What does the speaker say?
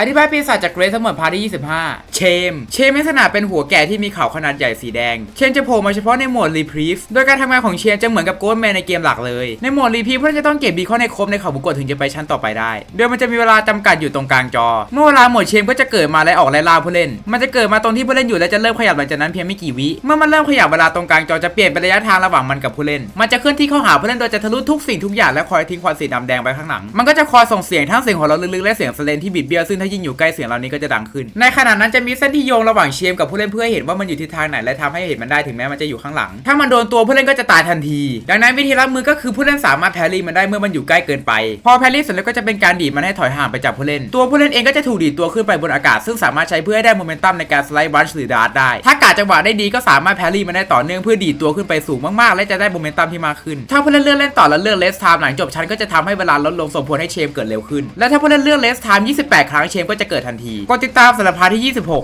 อธิบายปีศาจจากเกรซทั้งหมดพาร์ทที่ 25 เชม เชมลักษณะเป็นหัวแก่ที่มีเขาขนาดใหญ่สีแดง เชมจะโผล่มาเฉพาะในโหมดรีพรีฟโดยการทำงานของเชมจะเหมือนกับโกลแมนในเกมหลักเลย ในโหมดรีพรีฟเพื่อจะต้องเก็บบีคอนในครบในเขาบุกกดถึงจะไปชั้นต่อไปได้ โดยมันจะมีเวลาจำกัดอยู่ตรงกลางจอ เมื่อเวลาหมดเชมก็จะเกิดมาและออกไล่ล่าผู้เล่น มันจะเกิดมาตรงที่ผู้เล่นอยู่และจะเริ่มขยับหลังจากนั้นเพียงไม่กี่วิ เมื่อมันเริ่มขยับเวลาตรงกลางจอจะเปลี่ยนเป็นระยะทางระหว่างมันกับผู้เล่น มันจะเคลื่อนที่เข้าหาผู้เล่นโดยจะทะลุทุกสิ่งทุกอย่างและคอยทิ้งควันสีดำแดงไปข้างหลัง มันก็จะคอยส่งเสียงทั้งเสียงหัวเราะลึกๆและเสียงสเลนที่บิดเบี้ยวซึ่งถ้ายิ่งอยู่ใกล้เสียงเหล่านี้ก็จะดังขึ้น ในขณะนั้นจะมีเส้นที่โยงระหว่างเชมกับผู้เล่นเพื่อให้เห็นว่ามันอยู่ทิศทางไหนและทำให้เห็นมันได้ถึงแม้มันจะอยู่ข้างหลัง ถ้ามันโดนตัวผู้เล่นก็จะตายทันที ดังนั้นวิธีรับมือก็คือผู้เล่นสามารถแพรรี่มันได้เมื่อมันอยู่ใกล้เกินไป พอแพรรี่เสร็จแล้วก็จะเป็นการดีดมันให้ถอยห่างไปจากผู้เล่น ตัวผู้เล่นเองก็จะถูกดีดตัวขึ้นไปบนอากาศ ซึ่งสามารถใช้เพื่อให้ได้โมเมนตัมในการสไลด์บันช์หรือดาร์ตได้ ถ้ากาดจังหวะได้ดีก็สามารถแพรรี่มันได้ต่อเนื่องเพื่อดีดตัวขึ้นไปสูงมากๆ และจะได้โมเมนตัมที่มากขึ้น ถ้าผู้เล่นเลือกเล่นต่อแล้วเลือกเลสไทม์หลังจบชั้นก็จะทำให้เวลาลดลงส่งผลให้เชมเกิดเร็วขึ้น และถ้าผู้เล่นเลือกเลสไทม์28 ครั้งเชมก็จะเกิดทันที กดติดตามสำหรับพาร์ทที่ 26